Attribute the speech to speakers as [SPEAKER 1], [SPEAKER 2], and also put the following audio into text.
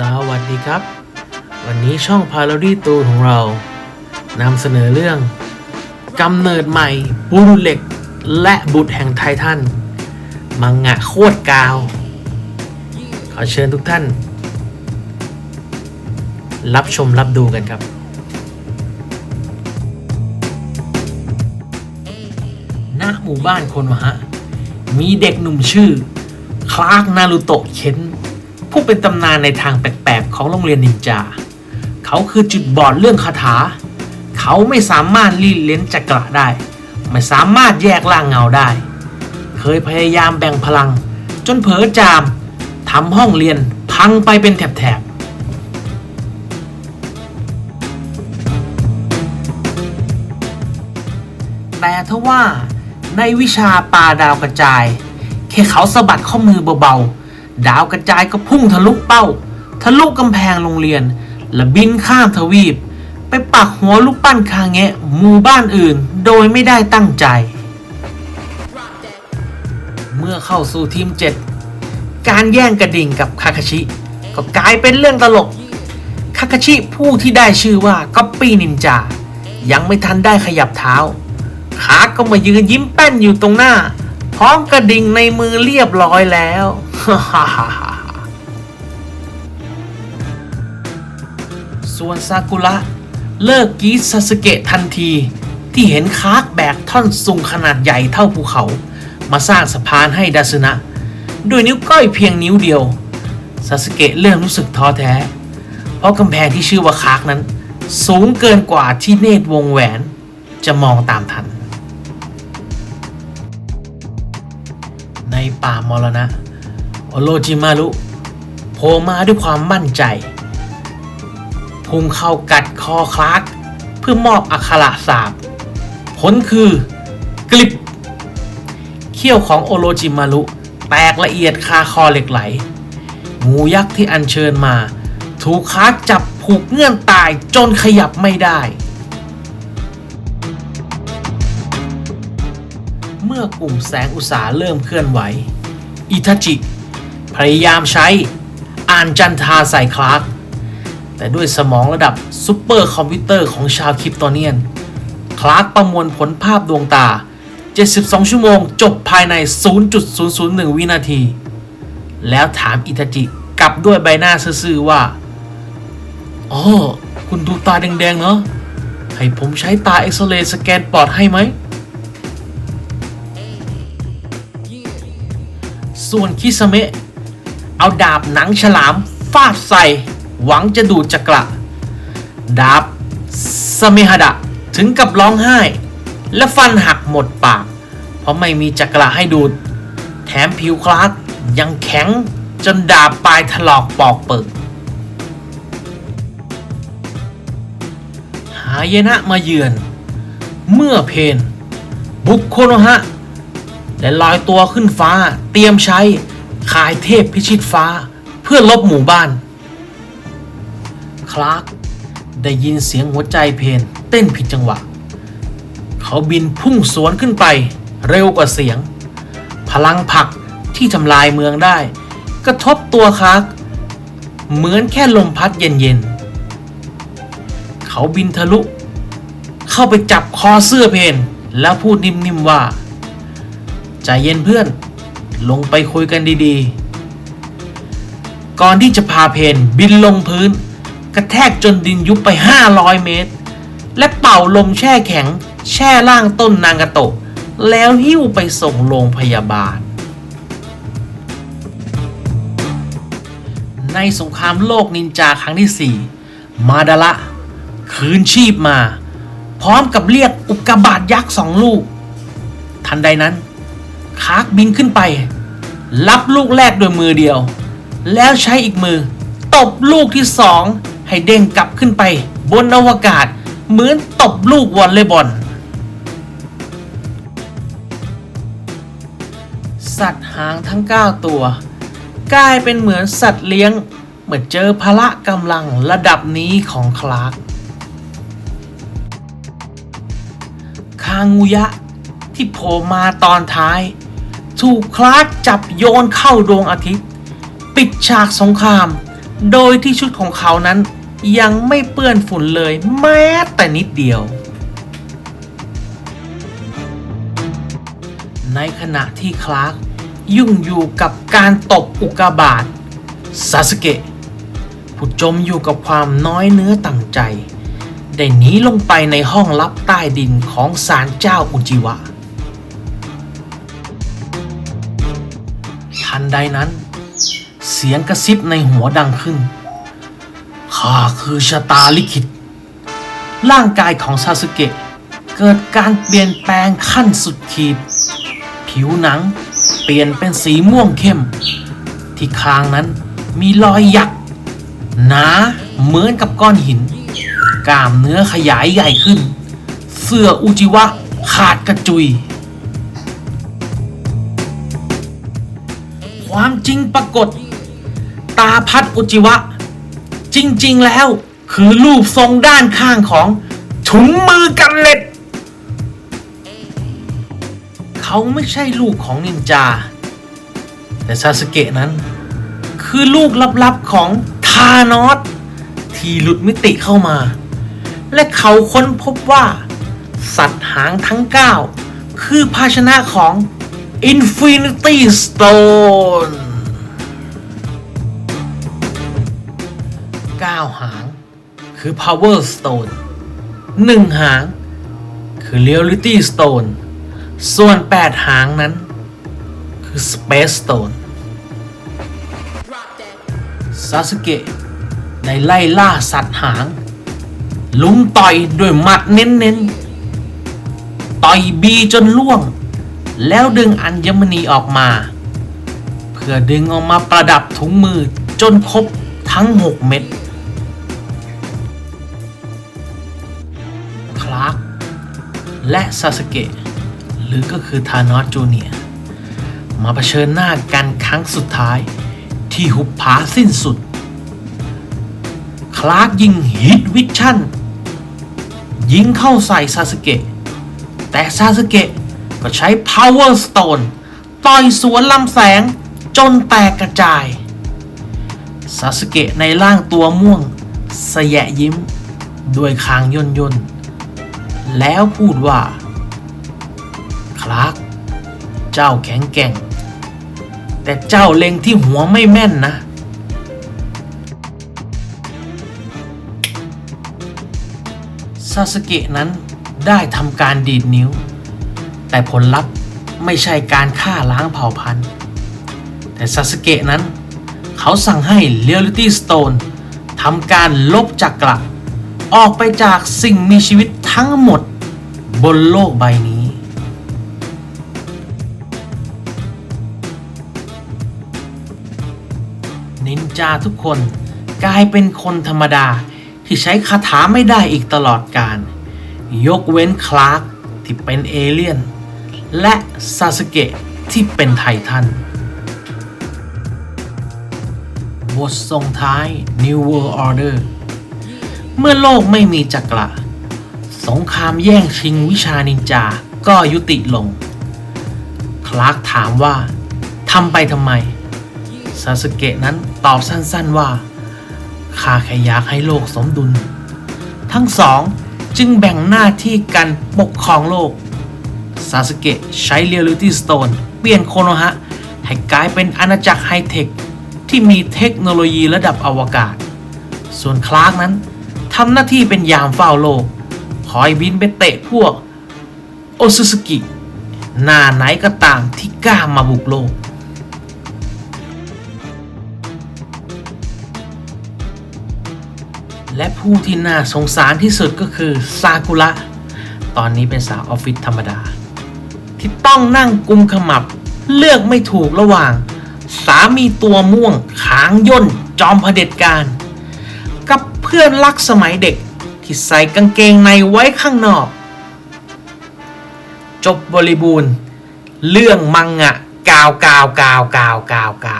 [SPEAKER 1] สวัสดีครับ วันนี้ช่องพาราดีตูของเรานำเสนอเรื่องกำเนิดใหม่บุรุษเหล็ก และบุตรแห่งไททัน มังงะโคตรกาว ขอเชิญทุกท่าน รับชมรับดูกันครับ ณ หมู่บ้านคนวะฮะ มีเด็กหนุ่มชื่อ คลาร์กนารูโตะเคน ผู้เป็นตำนานในทางแปลกๆของโรงเรียนนินจา เขาคือจุดบอดเรื่องคาถา เขาไม่สามารถรีดเลนจักระได้ ไม่สามารถแยกร่างเงาได้ เคยพยายามแบ่งพลัง จนเผลอจามทำห้องเรียนพังไปเป็นแถบๆแต่ทว่าในวิชาปลาดาวกระจาย แค่เขาสะบัดข้อมือเบาๆ ดาวกระจายก็พุ่งทะลุเป้า ทะลุกำแพงโรงเรียน และบินข้ามทวีป ไปปักหัวลูกปั้นคาแงะหมู่บ้านอื่น โดยไม่ได้ตั้งใจ เมื่อเข้าสู่ทีม 7 การแย่งกระดิ่งกับคาคาชิ ก็กลายเป็นเรื่องตลก คาคาชิผู้ที่ได้ชื่อว่าก๊อปปี้นินจา ยังไม่ทันได้ขยับเท้า ขาก็มายืนยิ้มแป้นอยู่ตรงหน้า พร้อมกระดิ่งในมือเรียบร้อยแล้ว ส่วนซากุระเลิกกีซาสเกะทันที ที่เห็นคาร์กแบกท่อนสูงขนาดใหญ่เท่าภูเขา มาสร้างสะพานให้ดาซึนะ ด้วยนิ้วก้อยเพียงนิ้วเดียวซาสเกะเริ่มรู้สึกท้อแท้ เพราะกำแพงที่ชื่อว่าคาร์กนั้น สูงเกินกว่าที่เนตรวงแหวนจะมองตามทัน ในป่ามรณะ โอโรจิมารุโผล่มาด้วยความมั่นใจ พุ่งเข้ากัดคอคลาร์กเพื่อมอบอักขระสาบผลคือกลิบเขี้ยวของโอโรจิมารุแตกละเอียดคาคอเหล็กไหล งูยักษ์ที่อัญเชิญมา ถูกคลาร์กจับผูกเงื่อนตายจนขยับไม่ได้ เมื่อกลุ่มแสงอุตสาเริ่มเคลื่อนไหว อิทาจิ พยายามใช้อ่านจันทาใส่คลาร์กแต่ด้วยสมองระดับซูเปอร์คอมพิวเตอร์ของชาวคริปโตเนียน คลาร์กประมวลผลภาพดวงตา 72 ชั่วโมงจบภายใน 0.001 วินาที แล้วถามอิทาจิกลับด้วยใบหน้าซื่อๆว่า อ๋อ คุณดูตาแดงๆ เนาะ ให้ผมใช้ตาเอ็กซเรย์สแกนปอดให้ไหม ส่วนคิสเมะ เอาดาบหนังฉลามฟาดใส่ หวังจะดูดจักระ ดาบสเมหดะถึงกับร้องไห้ และฟันหักหมดปาก เพราะไม่มีจักระให้ดูด แถมผิวคลาสยังแข็งจนดาบปลายถลอกปอกเปิดหายนะมาเยือน เมื่อเพน บุกโคโนฮะ และลอยตัวขึ้นฟ้าเตรียมใช้ ขายเทพพิชิตฟ้าเพื่อลบหมู่บ้าน คลาร์กได้ยินเสียงหัวใจเพนเต้นผิดจังหวะ เขาบินพุ่งสวนขึ้นไปเร็วกว่าเสียง พลังผักที่ทำลายเมืองได้ กระทบตัวคลาร์กเหมือนแค่ลมพัดเย็นๆ เขาบินทะลุ เข้าไปจับคอเสื้อเพนแล้วพูดนิ่มๆว่า ใจเย็นเพื่อน ลงไปคุยกันดีๆ ก่อนที่จะพาเพนบินลงพื้น กระแทกจนดินยุบไป 500 เมตร และเป่าลมแช่แข็ง แช่ล่างต้นนางกะโตะ แล้วหิ้วไปส่งโรงพยาบาล ในสงครามโลกนินจาครั้งที่ 4 มาดาระคืนชีพมา พร้อมกับเรียกอุกกาบาตยักษ์สองลูก ทันใดนั้น คาร์กบินขึ้นไป รับลูกแรกโดวยมือเดียว แล้วใช้อีกมือ ตบลูกที่สองให้เด้งกลับขึ้นไป บนอวกาศ เหมือนตบลูกวอลเลย์บอลสัตว์หางทั้ง 9 ตัว กลายเป็นเหมือนสัตว์เลี้ยง เมื่อเจอพละกำลังระดับนี้ของคลาร์กคางูยะที่โผล่มาตอนท้าย ถูกคลาร์กจับโยนเข้าดวงอาทิตย์ ปิดฉากสงคราม โดยที่ชุดของเขานั้นยังไม่เปื้อนฝุ่นเลยแม้แต่นิดเดียว ในขณะที่คลาร์กยุ่งอยู่กับการตบอุกกาบาตซาสเกะผู้จมอยู่กับความน้อยเนื้อต่ำใจ ได้หนีลงไปในห้องลับใต้ดินของศาลเจ้าอุจิวะ ใดนั้น เสียงกระซิบในหัวดังขึ้น ข้าคือชะตาลิขิต ร่างกายของซาสึเกะเกิดการเปลี่ยนแปลงขั้นสุดขีด ผิวหนังเปลี่ยนเป็นสีม่วงเข้ม ที่คางนั้นมีรอยหยักหนาเหมือนกับก้อนหิน กล้ามเนื้อขยายใหญ่ขึ้น เสื้ออุจิวะขาดกระจุย ความจริงปรากฏ ตาพัดอุจิวะ จริง ๆ แล้ว คือรูปทรงด้านข้างของถุงมือกันเล็กเขาไม่ใช่ลูกของนินจา แต่ซาสเกะนั้น คือลูกลับๆของทานอสที่หลุดมิติเข้ามา และเขาค้นพบว่า สัตว์หางทั้ง 9 คือภาชนะของ Infinity Stone 9 หางคือ Power Stone 1 หาง คือ Reality Stone ส่วน 8 หางนั้น คือ Space Stone ซาสึเกะได้ไล่ล่าสัตว์หาง ลุมต่อยด้วยหมัดเน้นๆ ต่อยบีจนล่วง แล้วดึงอัญมณีออกมา เพื่อดึงออกมาประดับถุงมือจนครบทั้ง 6 เม็ดคลาร์กและซาสเกะหรือก็คือธานอสจูเนียมาเผชิญหน้ากันครั้งสุดท้ายที่หุบผาสิ้นสุด คลาร์กยิงฮิตวิชั่น ยิงเข้าใส่ซาสเกะแต่ซาสเกะ ก็ใช้ Power Stone ต่อยสวนลำแสงจนแตกกระจายซาสเกะในร่างตัวม่วง สยะยิ้ม ด้วยคางย่นย่นๆแล้วพูดว่า คลาร์กเจ้าแข็งแกร่ง แต่เจ้าเล็งที่หัวไม่แม่นนะ ซาสเกะนั้นได้ทำการดีดนิ้ว แต่ผลลัพธ์ไม่ใช่การฆ่าล้างเผ่าพันธุ์ แต่ซาสเกะนั้น เขาสั่งให้ Reality Stone ทำการลบจักระออกไปจากสิ่งมีชีวิตทั้งหมดบนโลกใบนี้ นินจาทุกคนกลายเป็นคนธรรมดาที่ใช้คาถาไม่ได้อีกตลอดกาลยกเว้นคลาร์กที่เป็นเอเลี่ยน และซาสเกะที่เป็นไททัน บทส่งท้าย New World Order เมื่อโลกไม่มีจักระสงครามแย่งชิงวิชานินจา ก็ยุติลง คลาร์กถามว่าทำไปทำไม ซาสึเกะนั้นตอบสั้นๆว่าข้าแค่อยากให้โลกสมดุล ทั้งสองจึงแบ่งหน้าที่กันปกครองโลก ซาสึเกะใช้ Reality Stone เปลี่ยนโคโนฮะ ให้กลายเป็นอาณาจักรไฮเทค ที่มีเทคโนโลยีระดับอวกาศ ส่วนคลาร์กนั้นทำหน้าที่เป็นยามเฝ้าโลก คอยบินไปเตะพวก โอซุสกิ หน้าไหนก็ตามที่กล้ามาบุกโลกและผู้ที่น่าสงสารที่สุดก็คือซากุระ ตอนนี้เป็นสาวออฟฟิศธรรมดา ที่ต้องนั่งกุมขมับ เลือกไม่ถูกระหว่าง สามีตัวม่วงขางย่นจอมเผด็จการ กับเพื่อนรักสมัยเด็กที่ใส่กางเกงในไว้ข้างนอก จบบริบูรณ์ เรื่องมังงะกาวกาวกาวกาวกาวกาว